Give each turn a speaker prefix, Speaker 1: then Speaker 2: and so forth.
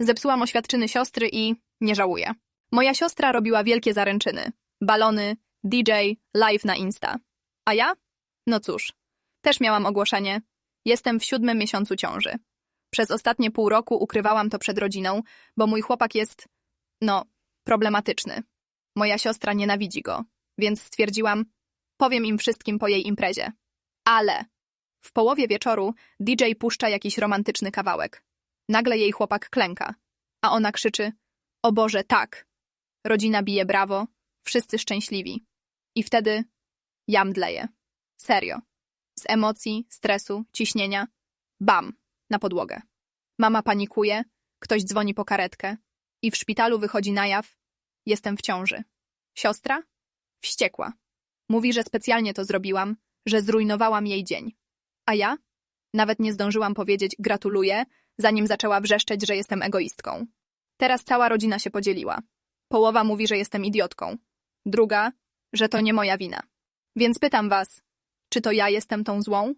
Speaker 1: Zepsułam oświadczyny siostry i nie żałuję. Moja siostra robiła wielkie zaręczyny. Balony, DJ, live na Insta. A ja? No cóż, też miałam ogłoszenie. Jestem w siódmym miesiącu ciąży. Przez ostatnie pół roku ukrywałam to przed rodziną, bo mój chłopak jest, no, problematyczny. Moja siostra nienawidzi go, więc stwierdziłam, powiem im wszystkim po jej imprezie. Ale w połowie wieczoru DJ puszcza jakiś romantyczny kawałek. Nagle jej chłopak klęka, a ona krzyczy: O Boże, tak! Rodzina bije brawo, wszyscy szczęśliwi. I wtedy ja mdleję. Serio. Z emocji, stresu, ciśnienia. Bam! Na podłogę. Mama panikuje, ktoś dzwoni po karetkę i w szpitalu wychodzi na jaw: Jestem w ciąży. Siostra? Wściekła. Mówi, że specjalnie to zrobiłam, że zrujnowałam jej dzień. A ja? Nawet nie zdążyłam powiedzieć gratuluję, zanim zaczęła wrzeszczeć, że jestem egoistką. Teraz cała rodzina się podzieliła. Połowa mówi, że jestem idiotką. Druga, że to nie moja wina. Więc pytam was, czy to ja jestem tą złą?